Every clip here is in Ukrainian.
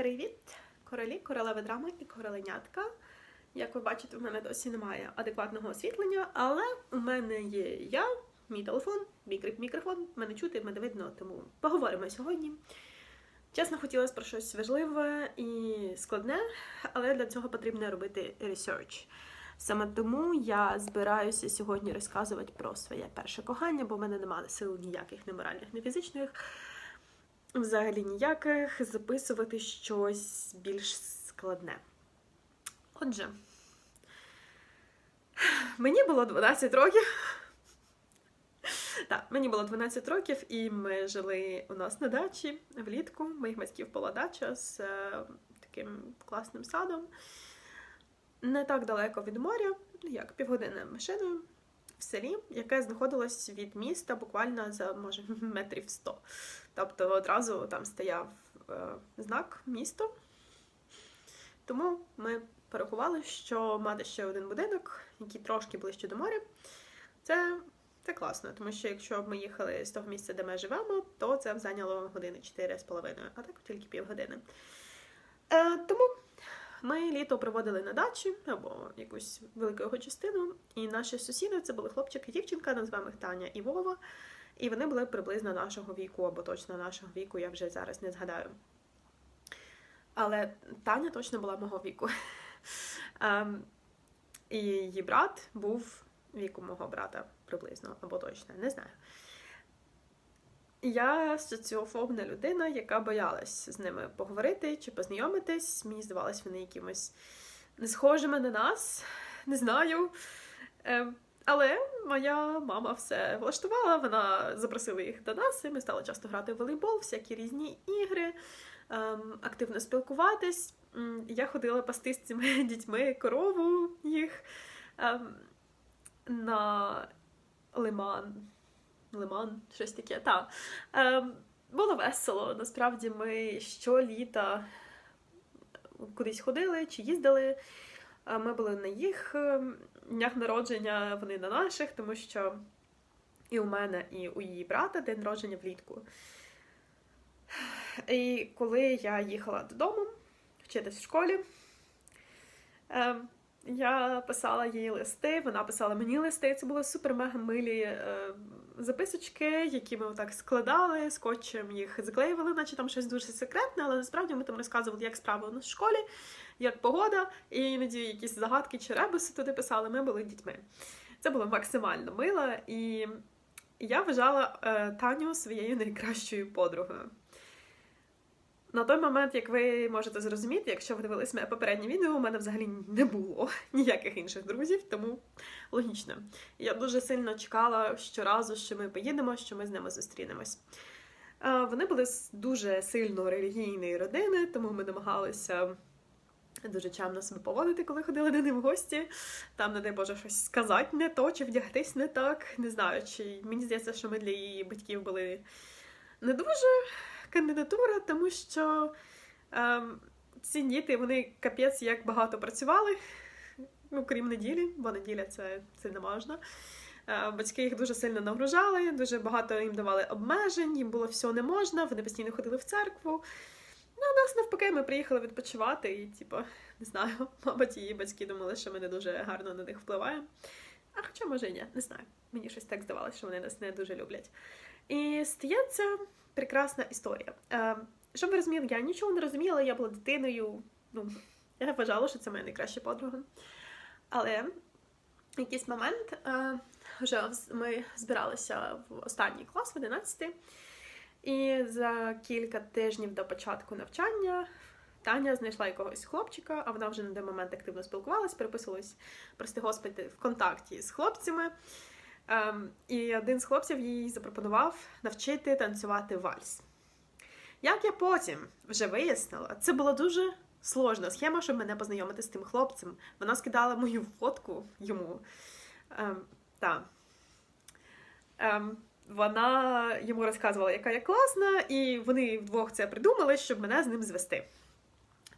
Привіт, королі, королеви драми і короленятка. Як ви бачите, в мене досі немає адекватного освітлення, але у мене є я, мій телефон, мій мікрофон, мене чути, мене видно, тому поговоримо сьогодні. Чесно, хотілося про щось важливе і складне, але для цього потрібно робити research. Саме тому я збираюся сьогодні розказувати про своє перше кохання, бо в мене немає сил ніяких, не моральних, не фізичних взагалі ніяких записувати щось більш складне. Отже, мені було 12 років. Так, мені було 12 років, і ми жили у нас на дачі влітку. Моїх батьків була дача з е, таким класним садом. Не так далеко від моря, як півгодини машиною в селі, яке знаходилось від міста буквально за може метрів 100. Тобто одразу там стояв е, знак місто. Тому ми порахували, що мати ще один будинок, який трошки ближче до моря, це, це класно, тому що якщо ми їхали з того місця, де ми живемо, то це б зайняло години 4,5, а так тільки півгодини. Е, тому ми літо проводили на дачі або якусь велику його частину, і наші сусіди це були хлопчик і дівчинка, називаємо їх Таня і Вова. І вони були приблизно нашого віку, або точно нашого віку, я вже зараз не згадаю. Але Таня точно була мого віку. Ем, І її брат був віку мого брата приблизно, або точно, не знаю. Я соціофобна людина, яка боялась з ними поговорити чи познайомитись. Мені здавалось, вони якимось не схожими на нас, не знаю. Але моя мама все влаштувала, вона запросила їх до нас, і ми стали часто грати в волейбол, всякі різні ігри, ем, активно спілкуватись. Я ходила пасти з цими дітьми корову їх ем, на лиман. Лиман, щось таке. Та. Ем, було весело. Насправді ми щоліта кудись ходили чи їздили. Ми були на їх днях народження, вони на наших, тому що і у мене, і у її брата день народження влітку. І коли я їхала додому вчитись в школі, ем, я писала їй листи, вона писала мені листи. Це були супер-мега милі е, записочки, які ми отак складали, скотчем їх заклеювали, наче там щось дуже секретне, але насправді ми там розказували, як справи у нас в школі, як погода, і іноді якісь загадки чи ребуси туди писали. Ми були дітьми. Це було максимально мило, і я вважала е, Таню своєю найкращою подругою. На той момент, як ви можете зрозуміти, якщо ви дивились моє попереднє відео, у мене взагалі не було ніяких інших друзів, тому логічно. Я дуже сильно чекала щоразу, що ми поїдемо, що ми з ними зустрінемось. Е, Вони були з дуже сильно релігійної родини, тому ми намагалися дуже чемно себе поводити, коли ходили до них в гості. Там, не дай Боже, щось сказати не то, чи вдягтись не так. Не знаю, чи мені здається, що ми для її батьків були не дуже кандидатура, тому що ем, ці діти вони капець як багато працювали, ну, крім неділі, бо неділя це, це не можна. Е, Батьки їх дуже сильно нагружали, дуже багато їм давали обмежень, їм було все не можна, вони постійно ходили в церкву. Ну, у нас навпаки, ми приїхали відпочивати, і, типу, не знаю, мабуть, її батьки думали, що ми не дуже гарно на них впливаємо. А хоча, може, і ні, не знаю. Мені щось так здавалося, що вони нас не дуже люблять. І стається прекрасна історія. Е, щоб ви розуміли, я нічого не розуміла, я була дитиною. Ну, я вважала, що це моя найкраща подруга. Але в якийсь момент е, вже ми збиралися в останній клас, в 11 і за кілька тижнів до початку навчання Таня знайшла якогось хлопчика, а вона вже на той момент активно спілкувалась, переписувалась, прости господи, в контакті з хлопцями. Ем, і один з хлопців їй запропонував навчити танцювати вальс. Як я потім вже вияснила, це була дуже сложна схема, щоб мене познайомити з тим хлопцем. Вона скидала мою фотку йому. Ем, та. Ем, вона йому розказувала, яка я класна, і вони вдвох це придумали, щоб мене з ним звести.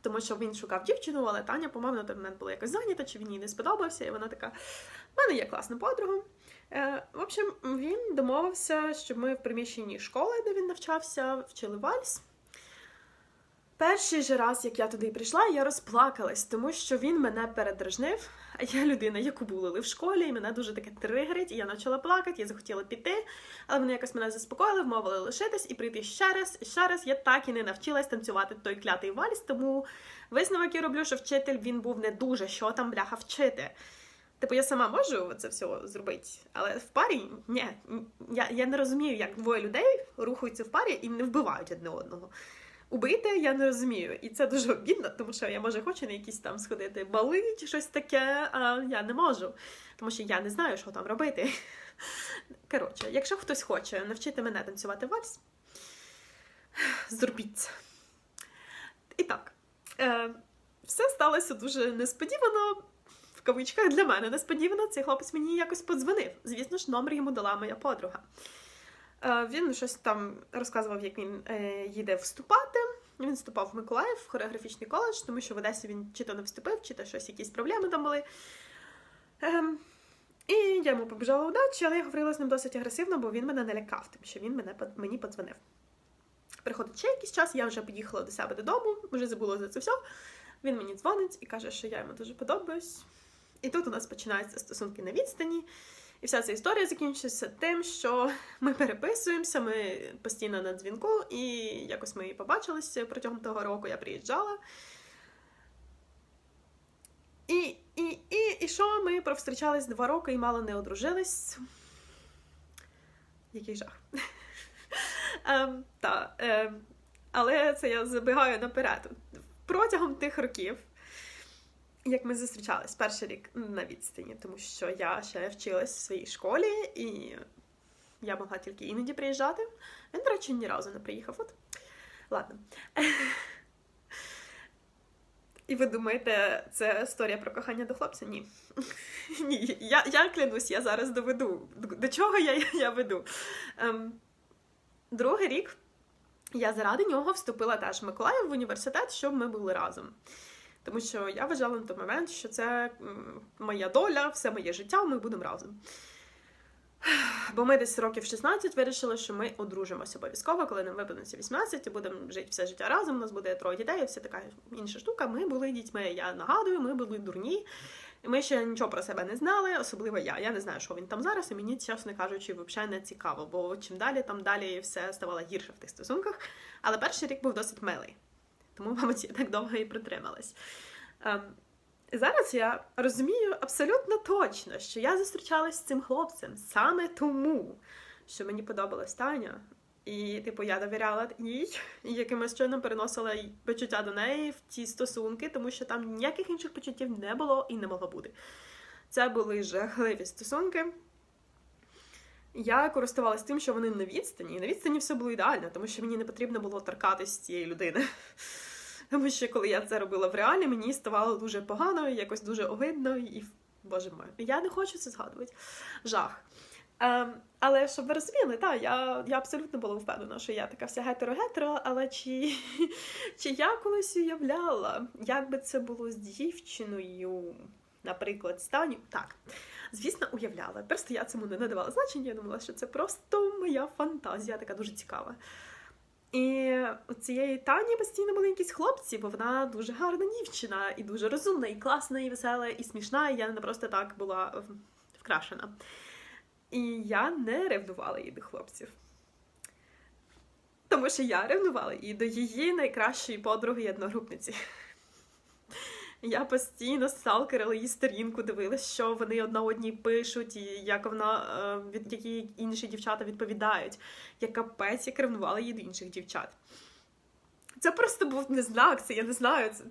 Тому що він шукав дівчину, але Таня, по-моєму, на той момент була якось зайнята, чи він їй не сподобався, і вона така: в мене є класна подруга. Е, в общем, він домовився, щоб ми в приміщенні школи, де він навчався, вчили вальс. Перший же раз, як я туди прийшла, я розплакалась, тому що він мене передражнив. Я людина, яку булили в школі, і мене дуже таке тригерить, і я почала плакати, я захотіла піти, але вони якось мене заспокоїли, вмовили лишитись і прийти ще раз. І ще раз я так і не навчилась танцювати той клятий вальс, тому висновок я роблю, що вчитель він був не дуже, що там бляха вчити. Типу, я сама можу це все зробити, але в парі ні. Я, я не розумію, як двоє людей рухаються в парі і не вбивають одне одного. Убити я не розумію, і це дуже обідно, тому що я може хочу на якісь там сходити бали чи щось таке, а я не можу, тому що я не знаю, що там робити. Коротше, якщо хтось хоче навчити мене танцювати вальс, зробіть. І так, е, все сталося дуже несподівано. В кавичках для мене несподівано цей хлопець мені якось подзвонив. Звісно ж, номер йому дала моя подруга. Е, Він щось там розказував, як він е, їде вступати. Він вступав в Миколаїв в хореографічний коледж, тому що в Одесі він чи то не вступив, чи то щось, якісь проблеми там були. Ем, і я йому побажала удачі, але я говорила з ним досить агресивно, бо він мене не лякав, тим, що він мене мені подзвонив. Приходить ще якийсь час, я вже поїхала до себе додому, вже забула за це все. Він мені дзвонить і каже, що я йому дуже подобаюсь. І тут у нас починаються стосунки на відстані. І вся ця історія закінчується тим, що ми переписуємося, ми постійно на дзвінку, і якось ми побачилися протягом того року, я приїжджала. І, і, і, і що ми провстрічались два роки і мало не одружились. Який жах. Ем, та, ем, але це я забігаю наперед. Протягом тих років як ми зустрічались перший рік на відстані, тому що я ще вчилась в своїй школі, і я могла тільки іноді приїжджати. Він, до речі, ні разу не приїхав. От. Ладно. І ви думаєте, це історія про кохання до хлопця? Ні. Ні. Я, я клянусь, я зараз доведу. До чого я, я веду? Ем, другий рік я заради нього вступила теж в Миколаїв в університет, щоб ми були разом. Тому що я вважала на той момент, що це моя доля, все моє життя, ми будемо разом. Бо ми десь років 16 вирішили, що ми одружимося обов'язково, коли нам виповниться 18 і будемо жити все життя разом. У нас буде троє дітей, і все така інша штука. Ми були дітьми. Я нагадую, ми були дурні. Ми ще нічого про себе не знали, особливо я. Я не знаю, що він там зараз, і мені, чесно кажучи, взагалі не цікаво, бо чим далі, там далі все ставало гірше в тих стосунках. Але перший рік був досить милий. Тому, мабуть, я так довго і притрималась. Ем, зараз я розумію абсолютно точно, що я зустрічалась з цим хлопцем саме тому, що мені подобалась Таня. І, типу, я довіряла їй і якимось чином переносила почуття до неї в ті стосунки, тому що там ніяких інших почуттів не було і не могло бути. Це були жахливі стосунки. Я користувалася тим, що вони на відстані, і на відстані все було ідеально, тому що мені не потрібно було торкатись цієї людини. Тому що коли я це робила в реалі, мені ставало дуже погано, якось дуже огидно, і боже мой, я не хочу це згадувати. Жах. Ем, але щоб ви розуміли, так, я, я абсолютно була впевнена, що я така вся гетеро-гетеро, але чи, чи я колись уявляла, як би це було з дівчиною, наприклад, Станю? Так. Звісно, уявляла. Просто я цьому не надавала значення. Я думала, що це просто моя фантазія, така дуже цікава. І у цієї Тані постійно були якісь хлопці, бо вона дуже гарна дівчина, і дуже розумна, і класна, і весела, і смішна. І я не просто так була вкрашена. І я не ревнувала її до хлопців. Тому що я ревнувала її до її найкращої подруги і одногрупниці. Я постійно сталкерила її сторінку, дивилась, що вони одна одній пишуть, і як вона е, від які інші дівчата відповідають. Я капець як ревнувала її до інших дівчат. Це просто був не знак, це я не знаю. Це,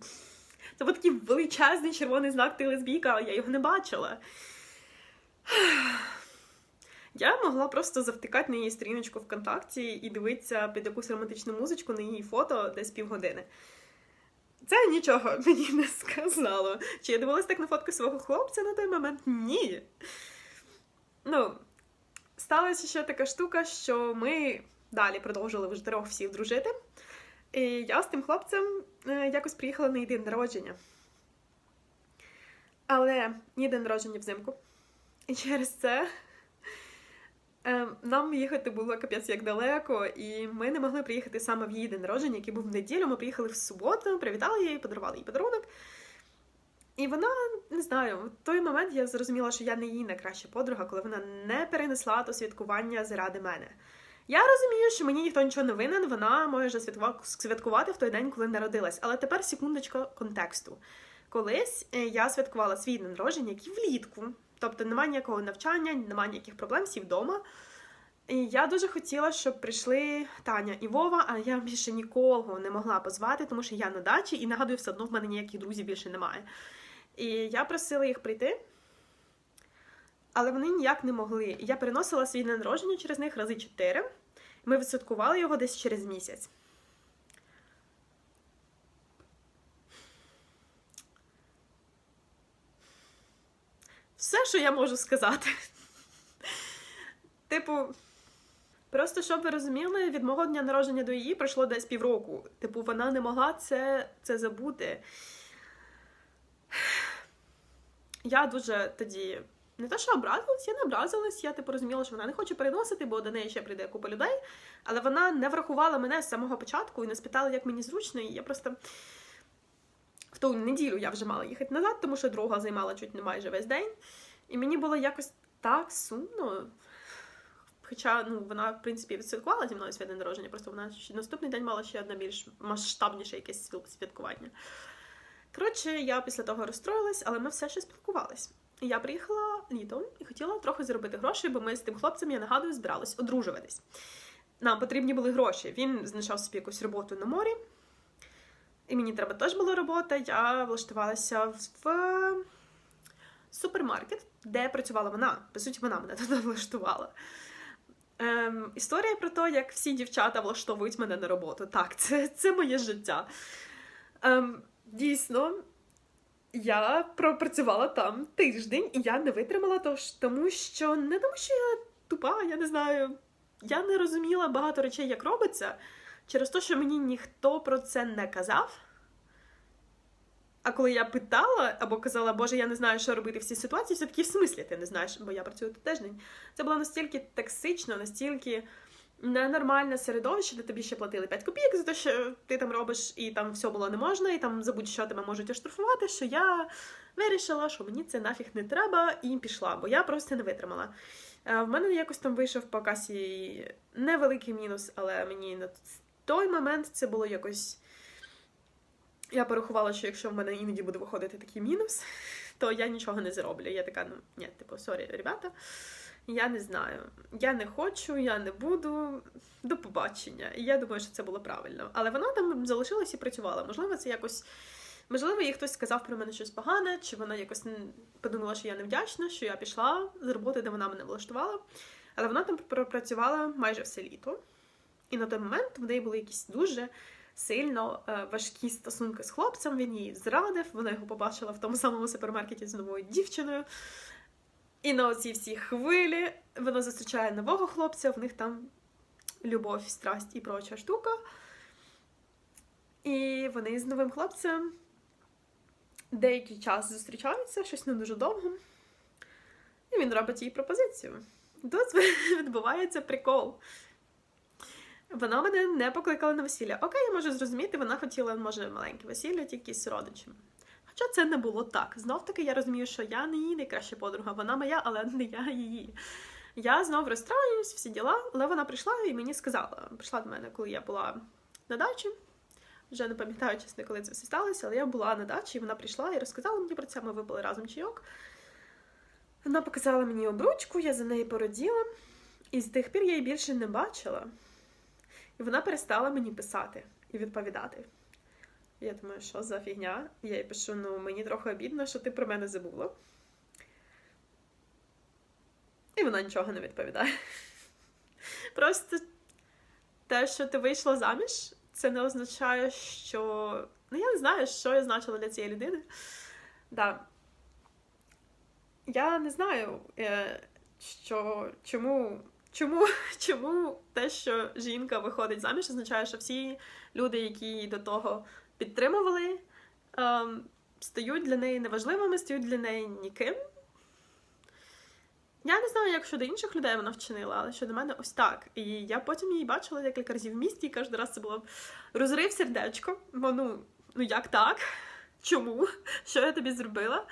це був такий величезний червоний знак ти лесбійка, але я його не бачила. Я могла просто завтикати на її сторіночку ВКонтакті і дивитися під якусь романтичну музичку на її фото десь півгодини. Це нічого мені не сказало. Чи я дивилась так на фотку свого хлопця на той момент? Ні. Ну, сталася ще така штука, що ми далі продовжили в чотирьох всіх дружити. І я з тим хлопцем е, якось приїхала на день народження. Але її день народження взимку. І через це Нам їхати було капець як далеко, і ми не могли приїхати саме в її день народження, який був в неділю. Ми приїхали в суботу, привітали її, подарували їй подарунок. І вона не знаю, в той момент я зрозуміла, що я не її найкраща подруга, коли вона не перенесла то святкування заради мене. Я розумію, що мені ніхто нічого не винен, вона може святкувати в той день, коли народилась. Але тепер секундочка контексту. Колись е, я святкувала свій день народження, який влітку, тобто немає ніякого навчання, немає ніяких проблем, всі вдома. І я дуже хотіла, щоб прийшли Таня і Вова, а я більше нікого не могла позвати, тому що я на дачі і нагадую, все одно в мене ніяких друзів більше немає. І я просила їх прийти, але вони ніяк не могли. Я переносила свій день народження через них рази чотири. Ми відсвяткували його десь через місяць. Все, що я можу сказати. Типу, просто щоб ви розуміли, від мого дня народження до її пройшло десь півроку. Типу, вона не могла це, це забути. Я дуже тоді не те, що образилась, я не образилась, я типу розуміла, що вона не хоче переносити, бо до неї ще прийде купа людей. Але вона не врахувала мене з самого початку і не спитала, як мені зручно, і я просто. Ту неділю я вже мала їхати назад, тому що дорога займала чуть не майже весь день. І мені було якось так сумно. Хоча ну, вона, в принципі, відсвяткувала зі мною свій народження, просто вона ще наступний день мала ще одне більш масштабніше якесь святкування. Коротше, я після того розстроїлась, але ми все ще спілкувались. Я приїхала літом і хотіла трохи заробити гроші, бо ми з тим хлопцем, я нагадую, збирались одружуватись. Нам потрібні були гроші. Він знайшов собі якусь роботу на морі, і мені треба теж була робота. Я влаштувалася в супермаркет, де працювала вона. По суті, вона мене туди влаштувала. Ем, Історія про те, як всі дівчата влаштовують мене на роботу. Так, це це моє життя. Ем, Дійсно, я пропрацювала там тиждень, і я не витримала, тож тому що не тому, що я тупа, я не знаю. Я не розуміла багато речей, як робиться, через те, що мені ніхто про це не казав. А коли я питала або казала, Боже, я не знаю, що робити в цій ситуації, все таки в смислі ти не знаєш, бо я працюю тут тиждень. Це було настільки токсично, настільки ненормальне середовище, де тобі ще платили 5 копійок за те, що ти там робиш, і там все було не можна, і там забудь, що тебе можуть оштрафувати, що я вирішила, що мені це нафіг не треба, і пішла, бо я просто не витримала. Е, в мене якось там вийшов по касі невеликий мінус, але мені той момент це було якось. Я порахувала, що якщо в мене іноді буде виходити такий мінус, то я нічого не зароблю. Я така, ну ні, типу, сорі, ребята. Я не знаю. Я не хочу, я не буду. До побачення. І я думаю, що це було правильно. Але вона там залишилась і працювала. Можливо, це якось. Можливо, їй хтось сказав про мене щось погане, чи вона якось подумала, що я невдячна, що я пішла з роботи, де вона мене влаштувала. Але вона там пропрацювала майже все літо. І на той момент в неї були якісь дуже сильно е, важкі стосунки з хлопцем. Він її зрадив, вона його побачила в тому самому супермаркеті з новою дівчиною. І на оці всі хвилі вона зустрічає нового хлопця, в них там любов, страсть і проча штука. І вони з новим хлопцем деякий час зустрічаються, щось не дуже довго. І він робить їй пропозицію. Тут відбувається прикол. Вона мене не покликала на весілля. Окей, я можу зрозуміти, вона хотіла, може, маленьке весілля тільки з родичами. Хоча це не було так. Знов таки я розумію, що я не її найкраща подруга, вона моя, але не я її. Я знов розстраюсь, всі діла, але вона прийшла і мені сказала. Прийшла до мене, коли я була на дачі. Вже не пам'ятаю, чесно, коли це все сталося, але я була на дачі, і вона прийшла і розказала мені про це. Ми випили разом чайок. Вона показала мені обручку, я за неї породіла, і з тих пір я її більше не бачила. І вона перестала мені писати і відповідати. Я думаю, що за фігня? Я їй пишу: ну мені трохи обідно, що ти про мене забула. І вона нічого не відповідає. Просто те, що ти вийшла заміж, це не означає, що. Ну, я не знаю, що я значила для цієї людини. Да. Я не знаю, е, що чому чому, чому те, що жінка виходить заміж, означає, що всі люди, які її до того підтримували, ем, стають для неї неважливими, стають для неї ніким. Я не знаю, як щодо інших людей вона вчинила, але щодо мене ось так. І я потім її бачила декілька разів в місті, і кожен раз це було розрив сердечко. Бо ну, ну як так? Чому? Що я тобі зробила?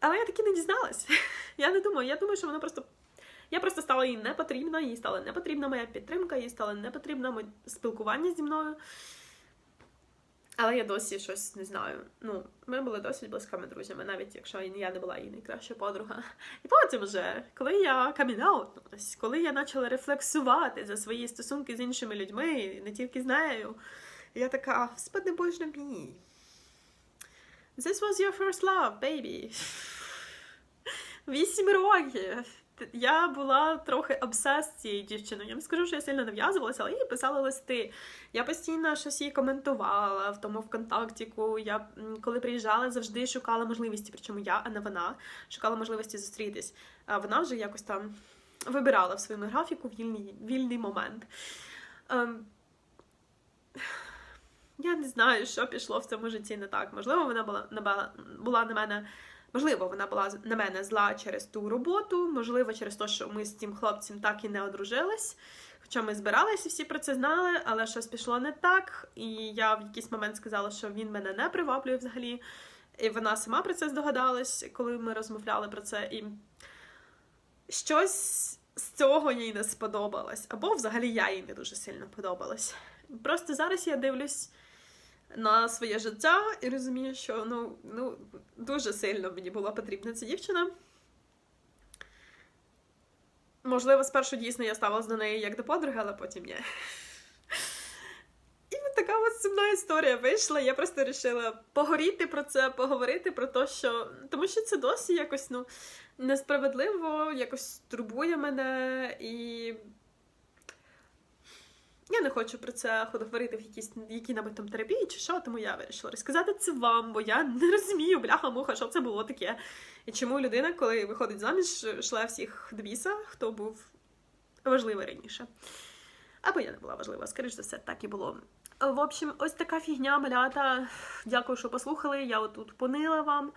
Але я таки не дізналась. Я не думаю, я думаю, що вона просто. Я просто стала їй не потрібна, їй стала не потрібна моя підтримка, їй стало не потрібне моє спілкування зі мною. Але я досі щось не знаю. Ну, ми були досить близькими друзями, навіть якщо я не була її найкраща подруга. І потім вже, коли я камінаутнулась, коли я почала рефлексувати за свої стосунки з іншими людьми, не тільки з нею, я така, господи боже мій. This was your first love, baby. Вісім років. Я була трохи обсес цією дівчиною. Я не скажу, що я сильно нав'язувалася, але їй писала листи. Я постійно щось їй коментувала в тому ВКонтактіку. Я коли приїжджала, завжди шукала можливості. Причому я, а не вона, шукала можливості зустрітись. А вона вже якось там вибирала в своєму графіку вільний, вільний момент. Ем, я не знаю, що пішло в цьому житті не так. Можливо, вона була була на мене. Можливо, вона була на мене зла через ту роботу, можливо, через те, що ми з цим хлопцем так і не одружились. Хоча ми збиралися, всі про це знали, але щось пішло не так. І я в якийсь момент сказала, що він мене не приваблює взагалі. І вона сама про це здогадалась, коли ми розмовляли про це. І щось з цього їй не сподобалось. Або взагалі я їй не дуже сильно подобалась. Просто зараз я дивлюсь на своє життя і розумію, що ну, ну дуже сильно мені була потрібна ця дівчина. Можливо, спершу дійсно я ставилась до неї як до подруги, але потім ні. І от така от сумна історія вийшла. Я просто вирішила погоріти про це, поговорити про те, що. Тому що це досі якось ну, несправедливо, якось турбує мене і. Я не хочу про це говорити в якійсь якій-небудь там терапії чи що, тому я вирішила розказати це вам, бо я не розумію, бляха-муха, що це було таке. І чому людина, коли виходить заміж, шле всіх до біса, хто був важливий раніше. Або я не була важлива, скоріш за все, так і було. В общем, ось така фігня, малята. Дякую, що послухали. Я отут понила вам.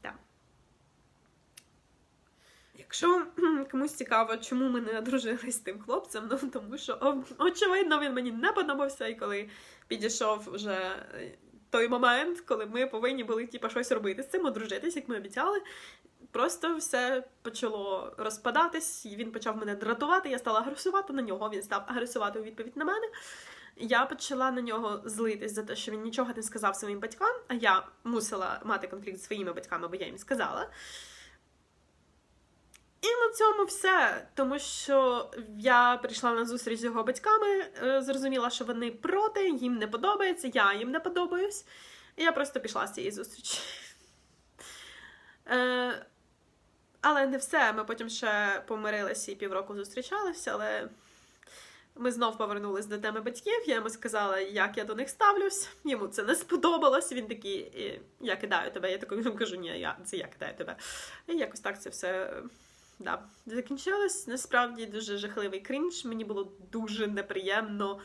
Так. Якщо комусь цікаво, чому ми не одружились з тим хлопцем, ну тому що очевидно він мені не подобався, і коли підійшов вже е, той момент, коли ми повинні були типу, щось робити з цим, одружитись, як ми обіцяли. Просто все почало розпадатись, і він почав мене дратувати. Я стала агресувати на нього. Він став агресувати у відповідь на мене. Я почала на нього злитись за те, що він нічого не сказав своїм батькам, а я мусила мати конфлікт зі своїми батьками, бо я їм сказала. І на цьому все. Тому що я прийшла на зустріч з його батьками, е, зрозуміла, що вони проти, їм не подобається, я їм не подобаюсь. І я просто пішла з цієї зустрічі. Е, але не все. Ми потім ще помирилися і півроку зустрічалися, але ми знов повернулись до теми батьків. Я йому сказала, як я до них ставлюсь. Йому це не сподобалось. Він такий, я кидаю тебе. Я йому кажу, ні, я, це я кидаю тебе. І якось так це все. Да, закінчилось. Насправді дуже жахливий крінж. Мені було дуже неприємно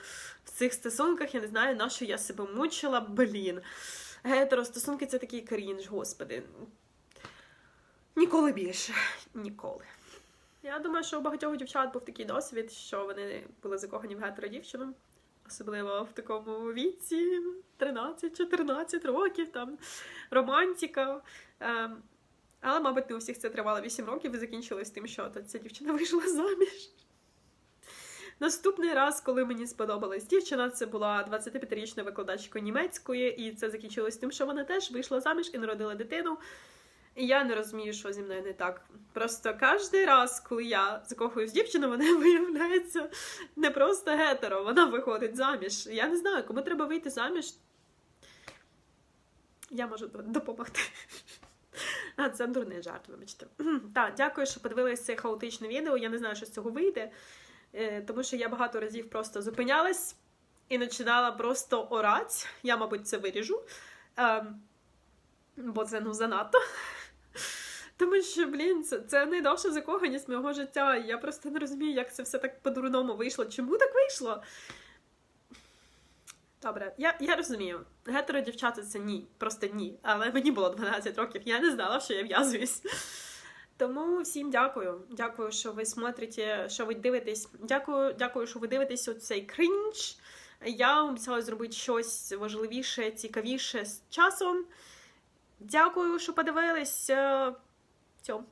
в цих стосунках. Я не знаю, на що я себе мучила. Блін. Гетеростосунки це такий крінж, господи. Ніколи більше. Ніколи. Я думаю, що у багатьох дівчат був такий досвід, що вони були закохані в гетеродівчину. Особливо в такому віці 13-14 років, там романтика. Ем, але, мабуть, не у всіх це тривало 8 років і закінчилось тим, що ця дівчина вийшла заміж. Наступний раз, коли мені сподобалась дівчина, це була 25-річна викладачка німецької, і це закінчилось тим, що вона теж вийшла заміж і народила дитину. І я не розумію, що зі мною не так. Просто кожен раз, коли я закохуюсь дівчину, вона виявляється не просто гетеро, вона виходить заміж. Я не знаю, кому треба вийти заміж. Я можу допомогти. Це дурний жарт, вибачте. Так, дякую, що подивилися це хаотичне відео. Я не знаю, що з цього вийде, е, тому що я багато разів просто зупинялась і починала просто орати. Я, мабуть, це виріжу, ем, бо це ну занадто. Тому що, блін, це, це найдовша закоханість мого життя. Я просто не розумію, як це все так по-дурному вийшло. Чому так вийшло? Добре, я, я розумію. Гетеро дівчата це ні, просто ні. Але мені було 12 років, я не знала, що я в'язуюсь. Тому всім дякую. Дякую, що ви смотрите, що ви дивитесь. Дякую, дякую, що ви дивитесь цей крінж. Я обіцяла зробити щось важливіше, цікавіше з часом. Дякую, що подивились. Цьому.